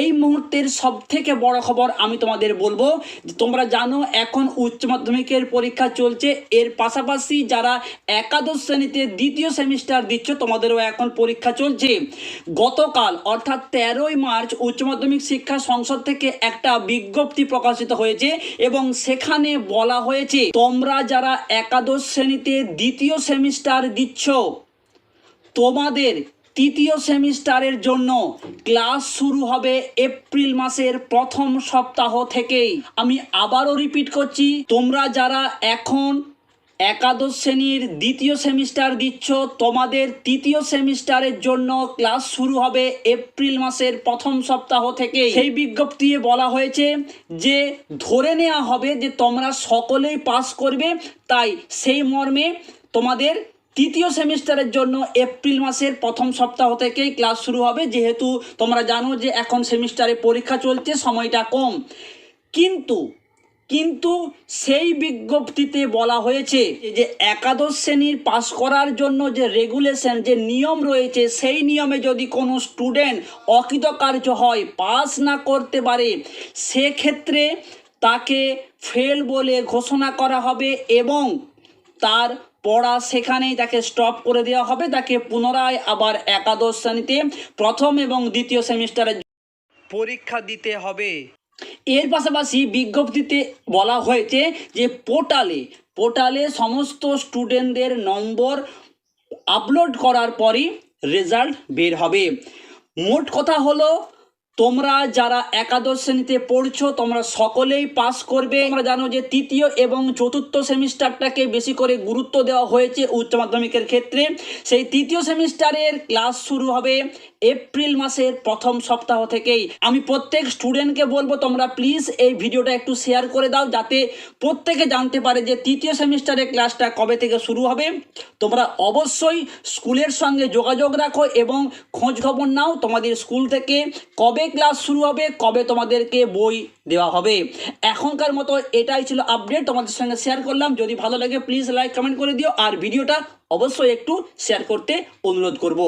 এই মুহূর্তের সব থেকে বড় খবর আমি তোমাদের বলব তোমরা জানো, এখন উচ্চ মাধ্যমিকের পরীক্ষা চলছে। এর পাশাপাশি যারা একাদশ শ্রেণীতে দ্বিতীয় সেমিস্টার দিচ্ছ, তোমাদেরও এখন পরীক্ষা চলছে। গতকাল, অর্থাৎ তেরোই মার্চ, উচ্চ মাধ্যমিক শিক্ষা সংসদ থেকে একটা বিজ্ঞপ্তি প্রকাশিত হয়েছে এবং সেখানে বলা হয়েছে, তোমরা যারা একাদশ শ্রেণীতে দ্বিতীয় সেমিস্টার দিচ্ছ, তোমাদের তৃতীয় সেমিস্টারের জন্য ক্লাস শুরু হবে এপ্রিল মাসের প্রথম সপ্তাহ থেকেই। আমি আবারও রিপিট করছি, তোমরা যারা এখন একাদশ শ্রেণির দ্বিতীয় সেমিস্টার দিচ্ছ, তোমাদের তৃতীয় সেমিস্টারের জন্য ক্লাস শুরু হবে এপ্রিল মাসের প্রথম সপ্তাহ থেকে সেই বিজ্ঞপ্তি বলা হয়েছে যে, ধরে নেওয়া হবে যে তোমরা সকলেই পাস করবে, তাই সেই মর্মে তোমাদের তৃতীয় সেমিস্টারের জন্য এপ্রিল মাসের প্রথম সপ্তাহ থেকেই ক্লাস শুরু হবে। যেহেতু তোমরা জানো যে এখন সেমিস্টারে পরীক্ষা চলছে, সময়টা কম। কিন্তু কিন্তু সেই বিজ্ঞপ্তিতে বলা হয়েছে যে একাদশ শ্রেণির পাস করার জন্য যে রেগুলেশন যে নিয়ম রয়েছে, সেই নিয়মে যদি কোনো স্টুডেন্ট অকৃতকার্য হয়, পাস না করতে পারে, সেক্ষেত্রে তাকে ফেল বলে ঘোষণা করা হবে এবং তার পড়া সেখানেই তাকে স্টপ করে দেওয়া হবে। তাকে পুনরায় আবার একাদশ শ্রেণীতে প্রথম এবং দ্বিতীয় সেমিস্টারে পরীক্ষা দিতে হবে। এর পাশাপাশি বিজ্ঞপ্তিতে বলা হয়েছে যে পোর্টালে পোর্টালে সমস্ত স্টুডেন্টদের নম্বর আপলোড করার পরই রেজাল্ট বের হবে। মোট কথা হলো তোমরা যারা একাদশ শ্রেণীতে পড়ছো, তোমরা সকলেই পাস করবে। তোমরা জানো যে তৃতীয় এবং চতুর্থ সেমিস্টারটাকে বেশি করে গুরুত্ব দেওয়া হয়েছে উচ্চ মাধ্যমিকের ক্ষেত্রে। সেই তৃতীয় সেমিস্টারের ক্লাস শুরু হবে এপ্রিল মাসের প্রথম সপ্তাহ থেকেই। আমি প্রত্যেক স্টুডেন্টকে বলব, তোমরা প্লিজ এই ভিডিওটা একটু শেয়ার করে দাও, যাতে প্রত্যেকে জানতে পারে যে তৃতীয় সেমিস্টারের ক্লাসটা কবে থেকে শুরু হবে। তোমরা অবশ্যই স্কুলের সঙ্গে যোগাযোগ রাখো এবং খোঁজ খবর নাও তোমাদের স্কুল থেকে কবে ক্লাস শুরু হবে, কবে তোমাদেরকে বই দেওয়া হবে। এখনকার মতো এটাই ছিল আপডেট তোমাদের সঙ্গে শেয়ার করলাম। যদি ভালো লাগে প্লিজ লাইক কমেন্ট করে দিও। আর ভিডিওটা অবশ্যই একটু শেয়ার করতে অনুরোধ করব।